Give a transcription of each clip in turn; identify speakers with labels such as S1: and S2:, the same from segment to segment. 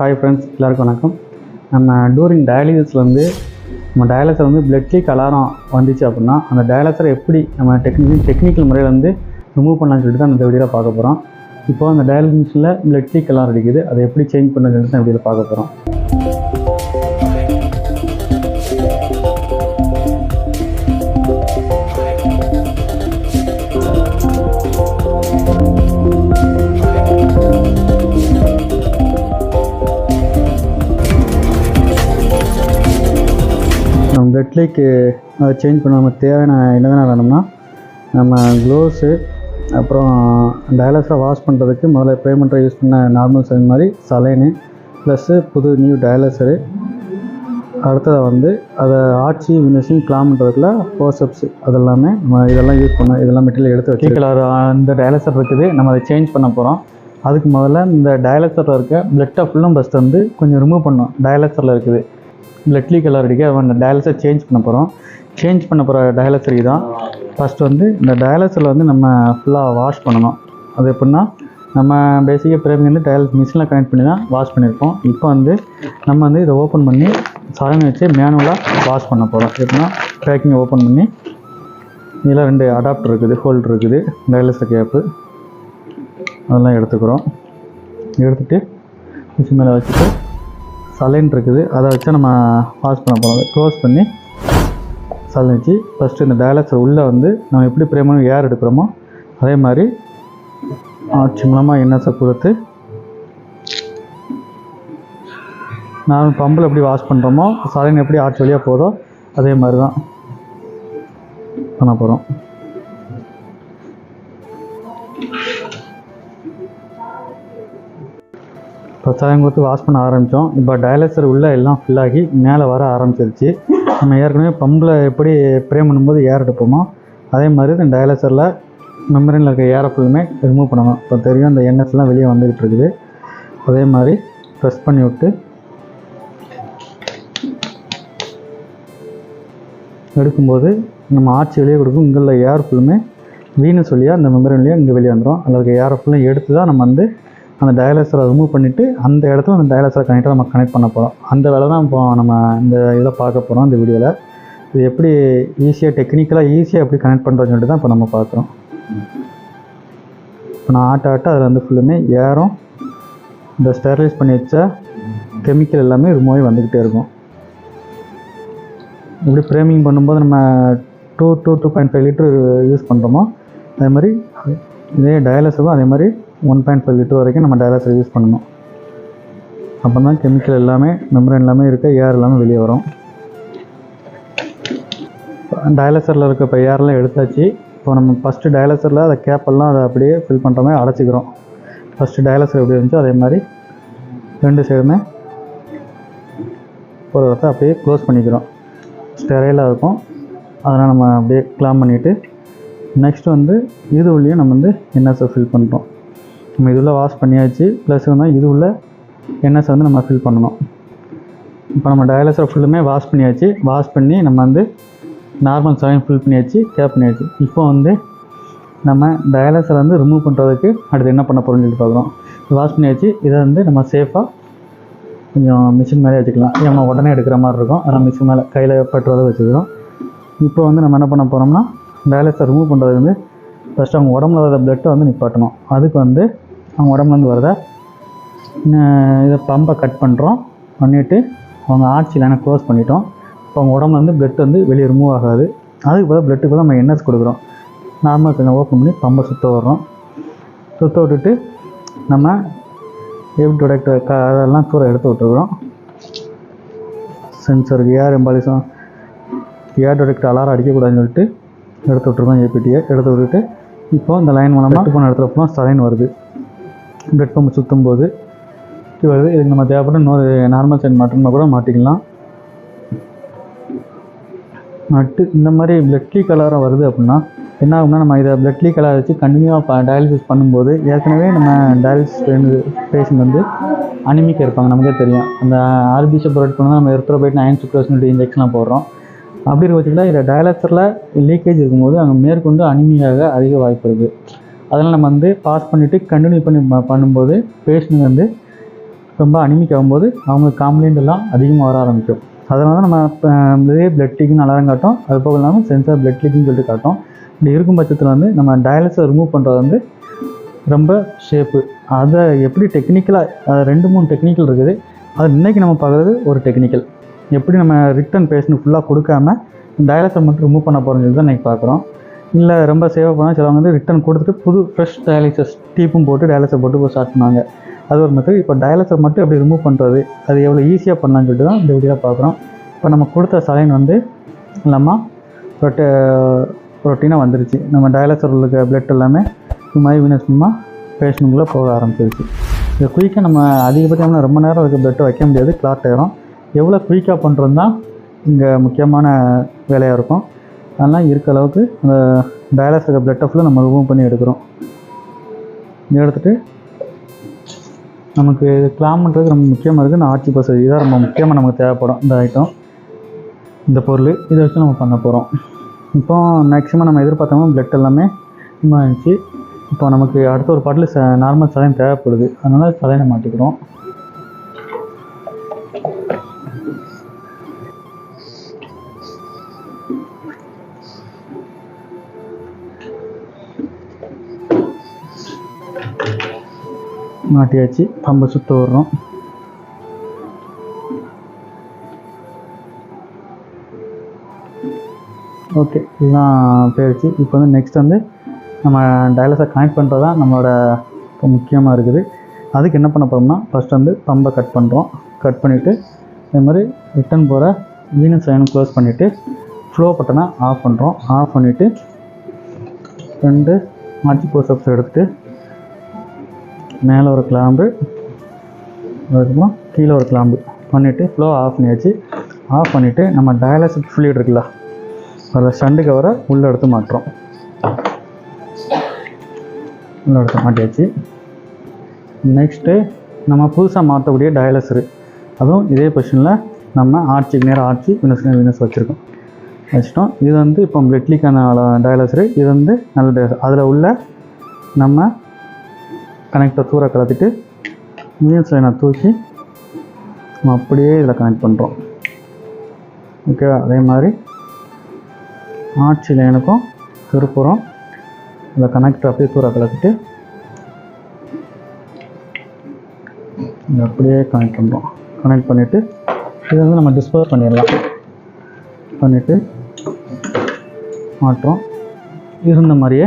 S1: Hi friends எல்லாருக்கும் வணக்கம். நம்ம டூரிங் டயாலிசிஸில் வந்து நம்ம டயாலிசர் வந்து பிளட் லீக் அலாரம் வந்துச்சு அப்படின்னா அந்த டயாலிசரை எப்படி நம்ம டெக்னிக் டெக்னிக்கல் முறையில் வந்து ரிமூவ் பண்ணலாம்னு சொல்லிட்டு தான் இந்த வீடியோவில் பார்க்க போகிறோம் இப்போ அந்த டயாலிசிஸில் பிளட் லீக் அலாரம் அடிக்குது. அதை எப்படி சேஞ்ச் பண்ணணும்னு சொல்லிட்டு தான் வீடியோவில் பார்க்க போகிறோம் நம்ம அதை சேஞ்ச் பண்ண தேவையான என்னதான் வேணும்னா நம்ம க்ளோஸு அப்புறம் டயலாக்ஸை வாஷ் பண்ணுறதுக்கு முதல்ல பேமெண்ட்டை யூஸ் பண்ண நார்மல் சைன் மாதிரி சலைனு ப்ளஸ்ஸு புது நியூ டயலாக்ஸரு அடுத்ததை வந்து அதை ஆட்சி வினிஷிங் கிளாம் பண்ணுறதுக்குல ஃபோர்சப்ஸ் அதெல்லாமே நம்ம இதெல்லாம் யூஸ் பண்ண இதெல்லாம் மெட்டீரியல் எடுத்து வச்சு கலர் இந்த டயாலிசர் இருக்குது நம்ம அதை சேஞ்ச் பண்ண போகிறோம் அதுக்கு முதல்ல இந்த டயாலிசரில் இருக்க பிளட்டை ஃபுல்லும் ஃபஸ்ட் வந்து கொஞ்சம் ரிமூவ் பண்ணோம் டயாலிசரில் இருக்குது. பிளட் லீக் எல்லாம் அவன் அந்த டயாலிசர் சேஞ்ச் பண்ண போகிறோம் சேஞ்ச் பண்ண போகிற டயாலிசரி தான். ஃபஸ்ட் வந்து இந்த டயாலிசரில் வந்து நம்ம ஃபுல்லாக வாஷ் பண்ணணும். அது எப்படின்னா நம்ம பேசிக்காக பிறகு வந்து டயாலிஸ் மிஷினில் கனெக்ட் பண்ணி தான் வாஷ் பண்ணியிருப்போம். இப்போ வந்து நம்ம வந்து இதை ஓப்பன் பண்ணி சரண் வச்சு மேனுவலாக வாஷ் பண்ண போகிறோம் எப்படின்னா பேக்கிங் ஓப்பன் பண்ணி இதில் ரெண்டு அடாப்டர் இருக்குது ஹோல்டர் இருக்குது டயாலிசர் கேப்பு அதெல்லாம் எடுத்துக்கிறோம். எடுத்துகிட்டு மிஷின் மேலே வச்சுட்டு சலைன் இருக்குது. அதை வச்சு நம்ம வாஷ் பண்ண போகிறோம் க்ளோஸ் பண்ணி சலைன் வச்சு ஃபஸ்ட்டு இந்த டயாலிசர் உள்ளே வந்து நம்ம எப்படி பிரேமணும் ஏர் எடுக்கிறோமோ அதே மாதிரி ஆட்சி மூலமாக எண்ணெய் கொடுத்து நான் பம்பில் எப்படி வாஷ் பண்ணுறோமோ சலைன் எப்படி ஆட்சி வழியாக போதோ அதே மாதிரி தான் பண்ண போகிறோம் சாயம் கொடுத்து வாஷ் பண்ண ஆரம்பித்தோம் இப்போ டயலைசர் உள்ளே எல்லாம் ஃபில்லாகி மேலே வர ஆரம்பிச்சிருச்சு. நம்ம ஏற்கனவே பம்பில் எப்படி ப்ரே பண்ணும்போது ஏர் எடுப்போமோ அதே மாதிரி இந்த டயலைசரில் மெமரியில் இருக்க ஏரை ஃபுல்லுமே ரிமூவ் பண்ணணும். இப்போ தெரியும் அந்த என்எஸ்லாம் வெளியே வந்துக்கிட்டு இருக்குது. அதே மாதிரி ப்ரெஸ் பண்ணி விட்டு எடுக்கும்போது நம்ம ஆட்சி வெளியே கொடுக்கும். இங்கே உள்ள ஏர் ஃபுல்லுமே வீணு சொல்லியாக அந்த மெமரி வழியாக இங்கே வெளியே வந்துடும் அதில் இருக்க ஏரை ஃபுல்லும் எடுத்து தான் நம்ம வந்து அந்த டயாலிசரை ரிமூவ் பண்ணிவிட்டு அந்த இடத்துல அந்த டயாலிசரை கனெக்டாக நம்ம கனெக்ட் பண்ண போகிறோம் அந்த வேலை தான் இப்போ நம்ம இந்த இதில் பார்க்க போகிறோம் இந்த வீடியோவில் இது எப்படி ஈஸியாக டெக்னிக்கலாக ஈஸியாக எப்படி கனெக்ட் பண்ணுறோன்னு சொல்லிட்டு தான் இப்போ நம்ம பார்க்குறோம். இப்போ நான் ஆட்ட ஆட்ட அதில் வந்து ஃபுல்லுமே ஏரும் இந்த ஸ்டெர்லைஸ் பண்ணி வச்ச கெமிக்கல் எல்லாமே ரிமூவ் ஆகி வந்துக்கிட்டே இருக்கும். இப்படி ஃப்ரேமிங் பண்ணும்போது நம்ம two two two point five litre use பண்ணுறோமோ அதே மாதிரி இதே டயாலிசரும் அதே மாதிரி ஒன் பாயிண்ட் ஃபைவ் லிட்டர் வரைக்கும் நம்ம டயாலிசர் யூஸ் பண்ணணும். அப்போ தான் கெமிக்கல் எல்லாமே மெம்பரன் எல்லாமே இருக்க ஏர் எல்லாமே வெளியே வரும். டயலசரில் இருக்க இப்போ ஏர்லாம் எடுத்தாச்சு. இப்போ நம்ம ஃபஸ்ட்டு டயலசரில் அதை கேப்பெல்லாம் அதை அப்படியே ஃபில் பண்ணுற மாதிரி அடைச்சிக்கிறோம். ஃபஸ்ட்டு டயலசர் எப்படி இருந்துச்சோ அதே மாதிரி ரெண்டு சைடுமே ஒரு இடத்த அப்படியே க்ளோஸ் பண்ணிக்கிறோம். ஸ்டெரைலாக இருக்கும். அதனால் நம்ம அப்படியே கிளாம் பண்ணிவிட்டு நெக்ஸ்ட் வந்து இது வழியும் நம்ம வந்து என்எஸ்ஸை ஃபில் பண்ணுறோம் நம்ம இதுள்ள வாஷ் பண்ணியாச்சு. ப்ளஸ் வந்து இது உள்ள என்எஸ் வந்து நம்ம ஃபில் பண்ணணும். இப்போ நம்ம டயலஸை ஃபுல்லுமே வாஷ் பண்ணியாச்சு. வாஷ் பண்ணி நம்ம வந்து நார்மல் சாயம் ஃபில் பண்ணியாச்சு கேப் பண்ணியாச்சு. இப்போ வந்து நம்ம டயாலிசரை வந்து ரிமூவ் பண்ணுறதுக்கு அடுத்து என்ன பண்ண போகிறோம்னு சொல்லி பார்க்குறோம் வாஷ் பண்ணியாச்சு. இதை வந்து நம்ம சேஃபாக கொஞ்சம் மிஷின் மேலே வச்சுக்கலாம் நம்ம உடனே எடுக்கிற மாதிரி இருக்கும். ஆனால் மிஷின் மேலே கையில் பட்டுறதை வச்சுக்கிறோம். இப்போ வந்து நம்ம என்ன பண்ண போகிறோம்னா டயாலிசர் ரிமூவ் பண்ணுறதுக்கு வந்து ஃபஸ்ட்டு அவங்க உடம்புல வர பிளட்டை வந்து நிப்பாட்டணும். அதுக்கு வந்து அவங்க உடம்புலேருந்து வரத இதை பம்பை கட் பண்ணுறோம் பண்ணிவிட்டு அவங்க ஆட்சி லைனை க்ளோஸ் பண்ணிட்டோம். இப்போ அவங்க உடம்புலேருந்து பிளட் வந்து வெளியே ரிமூவ் ஆகாது. அதுக்கு பதிலாக பிளட்டுக்கு நம்ம என்எஸ் கொடுக்குறோம். நார்மலாக கொஞ்சம் ஓப்பன் பண்ணி பம்பை சுற்ற வர்றோம் சுற்ற விட்டுட்டு நம்ம ஏப் ப்ரொடக்ட் க அதெல்லாம் தூரம் எடுத்து விட்டுருக்குறோம். Sensor air embolism air product alarm அடிக்கக்கூடாதுன்னு சொல்லிட்டு எடுத்து விட்ருக்கோம் ஏபிடியை எடுத்து விட்டுட்டு இப்போ இந்த லைன் மூலமாக போன இடத்துல ஃபுல்லாக சலைன் வருது. பிளட் பம்பு சுற்றும் போது வருது. இதுக்கு நம்ம தேவைப்பட்ட இன்னொரு நார்மல் சைன் மாட்டோம்னா கூட மாட்டிக்கலாம். நட்டு இந்த மாதிரி பிளட் லீக் கலராக வருது அப்படின்னா என்ன ஆகும்னா நம்ம இதை பிளட் லீக் கலர் வச்சு கண்டினியூவாக டயாலிசிஸ் பண்ணும்போது ஏற்கனவே நம்ம டயாலிசிஸ் பேஷண்ட் வந்து அனிமிக்காக இருப்பாங்க. நமக்கே தெரியும். அந்த ஆர்பிசி ப்ரொவைட் பண்ணால் நம்ம எர்த்ரோபைட் நைன் சுக்ரோஸ்னு இன்ஜெக்ஷன்லாம் போடுறோம். அப்படி இருக்க பட்சத்தில் இதில் லீக்கேஜ் இருக்கும்போது அங்கே மேற்கொண்டு அனிமையாக அதிக வாய்ப்பு இருக்குது அதனால் நம்ம வந்து பாஸ் பண்ணிவிட்டு கண்டினியூ பண்ணி பண்ணும்போது பேஷண்ட் வந்து ரொம்ப அனிமிக் ஆகும்போது அவங்க காம்ப்ளைண்ட் எல்லாம் அதிகமாக வர ஆரம்பிக்கும். அதனால தான் நம்ம இதே பிளட் லீக்குன்னு அலாரம் காட்டும். அது போக இல்லாமல் சென்சார் பிளட் லீக்னு சொல்லிட்டு காட்டும். இப்படி இருக்கும் பட்சத்தில் வந்து நம்ம டயாலிசை ரிமூவ் பண்ணுறது வந்து ரொம்ப ஷேப்பு அதை எப்படி டெக்னிக்கலாக ரெண்டு மூணு டெக்னிக்கல் இருக்குது. அது இன்னைக்கு நம்ம பார்க்குறது ஒரு டெக்னிக்கல் எப்படி நம்ம ரிட்டன் பேஷண்ட் ஃபுல்லாக கொடுக்காம டயாலிசை மட்டும் ரிமூவ் பண்ண போகிறோம் சொல்லி தான் இன்றைக்கி பார்க்குறோம் இல்லை ரொம்ப சேவை பண்ணால் சிலவங்க வந்து ரிட்டன் கொடுத்துட்டு புது ஃப்ரெஷ் டயாலிசஸ் டீப்பும் போட்டு டயாலிசை போட்டு ஸ்டார்ட் பண்ணுவாங்க. அது ஒரு மெத்தட் இப்போ டயாலிசை மட்டும் எப்படி ரிமூவ் பண்ணுறது அது எவ்வளோ ஈஸியாக பண்ணலாம்னு சொல்லிட்டு தான் இந்த வீடியோவில் பார்க்குறோம் இப்போ நம்ம கொடுத்த சலைன் வந்து இல்லாமல் ரொட்ட ரொட்டீனாக வந்துருச்சு. நம்ம டயாலிசர் உள்ள பிளட் எல்லாமே சும்மா மாதிரி சும்மா பேஷண்ட்டுக்குள்ளே போக ஆரம்பிச்சிருச்சு. இது குயிக்காக நம்ம அதிகபட்சம் ரொம்ப நேரம் இருக்க பிளட்டை வைக்க முடியாது. கிளாட் ஆயிரும் எவ்வளோ குயிக்காக பண்ணுறது தான் இங்கே முக்கியமான வேலையாக இருக்கும். அதெல்லாம் இருக்க அளவுக்கு அந்த டயாலிசிஸ் இருக்க பிளட் ஃபுல்லாக நம்ம ரிமூவ் பண்ணி எடுக்கிறோம். எடுத்துகிட்டு நமக்கு கிளாம்ன்றது ரொம்ப முக்கியமாக இருக்குது இந்த ஆட்சி பசதி தான் ரொம்ப முக்கியமாக நமக்கு தேவைப்படும் இந்த ஐட்டம் இந்த பொருள் இதை வச்சு நம்ம பண்ண போகிறோம் இப்போ மேக்ஸிமம் நம்ம எதிர்பார்த்தோம்னா பிளட் எல்லாமே இருந்துச்சு. இப்போ நமக்கு அடுத்த ஒரு பாட்டில் ச நார்மல் சலைன் தேவைப்படுது. அதனால் சலைனை மாட்டிக்கிறோம் மாட்டியாச்சு. பம்பை சுற்ற விடுறோம். ஓகே இதுதான் போயிடுச்சு இப்போ வந்து நெக்ஸ்ட் வந்து நம்ம டயலஸை கனெக்ட் பண்ணுறது தான் நம்மளோட இப்போ முக்கியமாக இருக்குது. அதுக்கு என்ன பண்ண போகிறோம்னா ஃபஸ்ட் வந்து பம்பை கட் பண்ணுறோம் கட் பண்ணிவிட்டு இதே மாதிரி ரிட்டன் போகிற வீனஸ் சைனும் க்ளோஸ் பண்ணிவிட்டு ஃப்ளோ பட்டனை ஆஃப் பண்ணுறோம் ஆஃப் பண்ணிவிட்டு ரெண்டு மாச்சி போஸ்ட் எடுத்துகிட்டு மேலே ஒரு கிளாம்பு அதுக்கப்புறம் கீழே ஒரு கிளாம்பு. பண்ணிவிட்டு ஃப்ளோ ஆஃப் பண்ணியாச்சு. ஆஃப் பண்ணிவிட்டு நம்ம டயாலிசிஸ் ஃப்ளூயிட் இருக்குல்ல அதில் ஸ்டண்டு கவரை உள்ளே எடுத்து மாட்டுறோம். உள்ளே எடுத்து மாட்டியாச்சு. நெக்ஸ்ட்டு நம்ம புதுசாக மாற்றக்கூடிய டயாலிசரு அதுவும் இதே பொசிஷனில் நம்ம ஆர்ச்சிக்கு நேரம் ஆர்ச்சி வினஸ் வினஸ் வச்சுருக்கோம். வச்சிட்டோம். இது வந்து இப்போ பிளட்லிக்கான டயாலிசரு இது வந்து நல்ல டயாலிசர் அதில் உள்ள நம்ம கனெக்டை தூர கலத்திட்டு மீன்ஸ் லைனை தூக்கி நம்ம அப்படியே இதில் கனெக்ட் பண்ணுறோம் ஓகேவா அதே மாதிரி ஆட்சி லைனுக்கும் திருப்புறம் இந்த கனெக்டர் அப்படியே தூர கலத்திட்டு இதை அப்படியே கனெக்ட் பண்ணுறோம் கனெக்ட் பண்ணிவிட்டு இதை வந்து நம்ம டிஸ்போஸ் பண்ணிடலாம். பண்ணிவிட்டு மாட்டுறோம் இருந்த மாதிரியே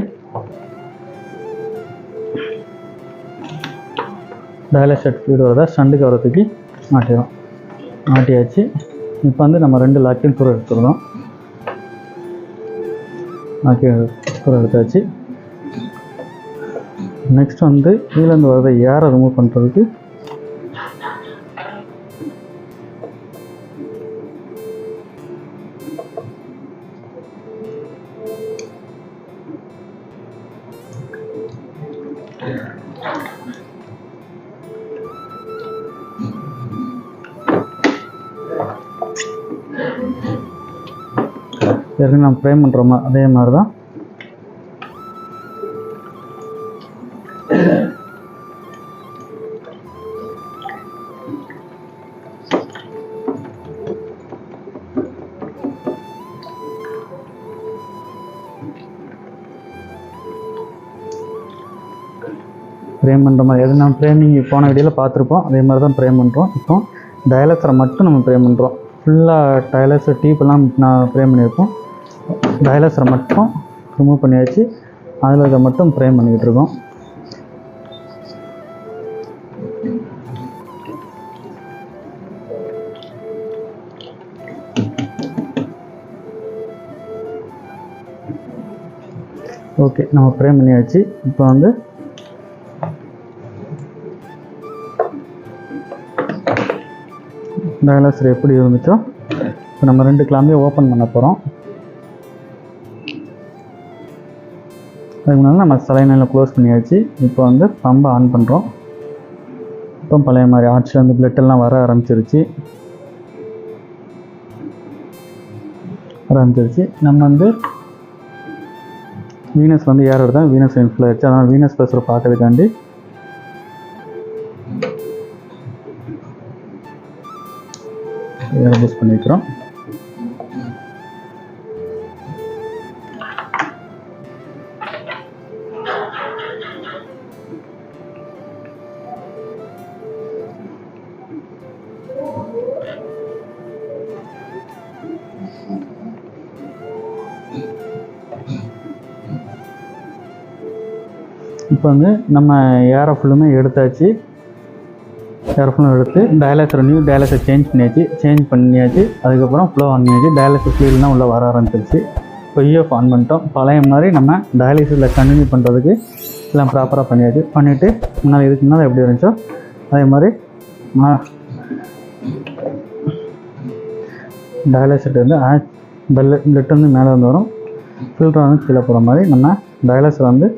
S1: டயலை ஷர்ட் ஃபீடு வரதா ஸ்டண்டுக்கு வரத்துக்கு மாட்டிடும் மாட்டியாச்சு. இப்போ வந்து நம்ம ரெண்டு லாக்கையும் தூரம் எடுத்துருந்தோம். லாக்கி தூரம் எடுத்தாச்சு. நெக்ஸ்ட் வந்து கீழேருந்து வரதை ஏரை ரிமூவ் பண்ணுறதுக்கு ஏற்கனவே நம்ம ஃப்ரேம் பண்ணுறோமா அதே மாதிரி தான் ஃப்ரேம் பண்ணுற மாதிரி. எது நம்ம ஃப்ரேமிங் போன வீடியோவில் பார்த்துருப்போம். அதே மாதிரி தான் ஃப்ரேம் பண்ணுறோம் இப்போ டயலஸரை மட்டும் நம்ம ஃப்ரேம் பண்ணுறோம் ஃபுல்லாக டயலஸர் டீப்பெல்லாம் நான் ஃப்ரேம் பண்ணியிருப்போம். டயலஸரை மட்டும் ரிமூவ் பண்ணியாச்சு. அதில் இதை மட்டும் ஃப்ரேம் பண்ணிக்கிட்டு இருக்கோம். ஓகே நம்ம ஃப்ரேம் பண்ணியாச்சு. இப்போ வந்து டயலாசர் எப்படி இருந்துச்சோ இப்போ நம்ம ரெண்டு கிளாமே ஓப்பன் பண்ண போகிறோம் அதுக்கு முன்னாடி நம்ம சலைனில் க்ளோஸ் பண்ணியாச்சு. இப்போ வந்து பம்பை ஆன் பண்ணுறோம் இப்போ பழைய மாதிரி ஆர்ச்சில் வந்து பிளட்டெல்லாம் வர ஆரம்பிச்சிருச்சு. வர ஆரம்பிச்சிருச்சு. நம்ம வந்து வீனஸ் வந்து ஏற தான் வீனஸ் இன்ஃப்ளோ ஆயிடுச்சு அதனால் வீனஸ் ப்ரெஷர் பார்க்கறதுக்காண்டி ஏர் பூஸ்ட் பண்ணிக்கிறோம் இப்போ வந்து நம்ம ஏரை ஃபுல்லுமே எடுத்தாச்சு. ஏர் ஃபுல்லும் எடுத்து டயலாசர் நியூ டயலாசர் சேஞ்ச் பண்ணியாச்சு. சேஞ்ச் பண்ணியாச்சு. அதுக்கப்புறம் ஃப்ளோ ஆன் பண்ணியாச்சு. டயலாசர் ஃபீல்ட்லாம் உள்ளே வர ஆரம்பிச்சிருச்சு. இப்போ இஎஃப் ஆன் பண்ணிட்டோம். பழைய மாதிரி நம்ம டயாலிசிஸில் கண்டினியூ பண்ணுறதுக்கு எல்லாம் ப்ராப்பராக பண்ணியாச்சு. பண்ணிவிட்டு முன்னால் இதுக்கு முன்னால் எப்படி இருந்துச்சோ அதே மாதிரி டயாலிசிட் வந்து பெல் பிளட் வந்து மேலே வந்து வரும். ஃபில்டர் வந்து கீழே போகிற மாதிரி நம்ம டயாலிசர் வந்து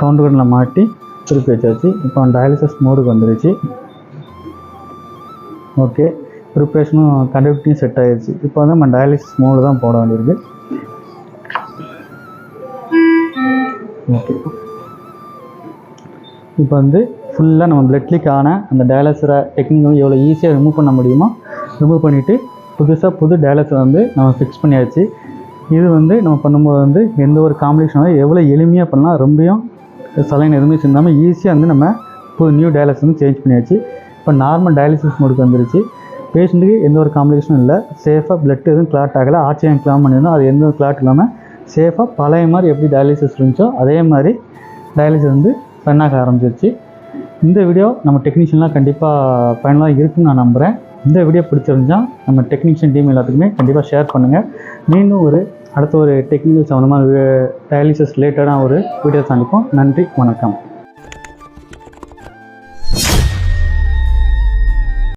S1: கவுண்ட் கட்டில் மாட்டி திருப்பி வச்சாச்சு. இப்போ டயாலிசிஸ் மோடுக்கு வந்துருச்சு. ஓகே ப்ரிப்ரேஷனும் கண்டக்டியும் செட் ஆகிடுச்சு இப்போ வந்து நம்ம டயாலிசிஸ் மோடு தான் போட வேண்டியிருக்கு. ஓகே இப்போ வந்து ஃபுல்லாக நம்ம பிளட் லீக் ஆன அந்த டயாலிசரை டெக்னிக் வந்து எவ்வளோ ஈஸியாக ரிமூவ் பண்ண முடியுமோ ரிமூவ் பண்ணிவிட்டு புதுசாக புது டயாலிசர் வந்து நம்ம ஃபிக்ஸ் பண்ணியாச்சு. இது வந்து நம்ம பண்ணும்போது வந்து எந்த ஒரு காம்ப்ளிகேஷனும் எவ்வளோ எளிமையாக பண்ணலாம் ரொம்பவும் சலைன் எதுவுமே சிந்தாமல் ஈஸியாக வந்து நம்ம புது நியூ டயாலிசிஸ் வந்து சேஞ்ச் பண்ணியாச்சு. இப்போ நார்மல் டயாலிசிஸ் மோடுக்கு வந்துருச்சு. பேஷண்ட்டுக்கு எந்த ஒரு காம்ப்ளிகேஷனும் இல்லை. சேஃபாக பிளட் எதுவும் கிளாட் ஆகலை. ஆக்சிஜன் கிளாம் பண்ணியிருந்தோம். அது எந்த கிளாட் இல்லாமல் சேஃபாக பழைய மாதிரி எப்படி டயாலிசிஸ் இருந்துச்சோ அதே மாதிரி டயாலிசிஸ் வந்து ரன்னாக ஆரம்பிச்சிருச்சு. இந்த வீடியோ நம்ம டெக்னீஷியன்லாம் கண்டிப்பாக பயனுள்ளதாக இருக்குன்னு நான் நம்புகிறேன் இந்த வீடியோ பிடிச்சிருந்தால் நம்ம டெக்னீஷியன் டீம் எல்லாத்துக்குமே கண்டிப்பாக ஷேர் பண்ணுங்கள் மீண்டும் ஒரு அடுத்த ஒரு டெக்னிக்கல் சம்மந்தமாக டயாலிசிஸ் ரிலேட்டடாக ஒரு வீடியோ சந்திப்போம். நன்றி வணக்கம்.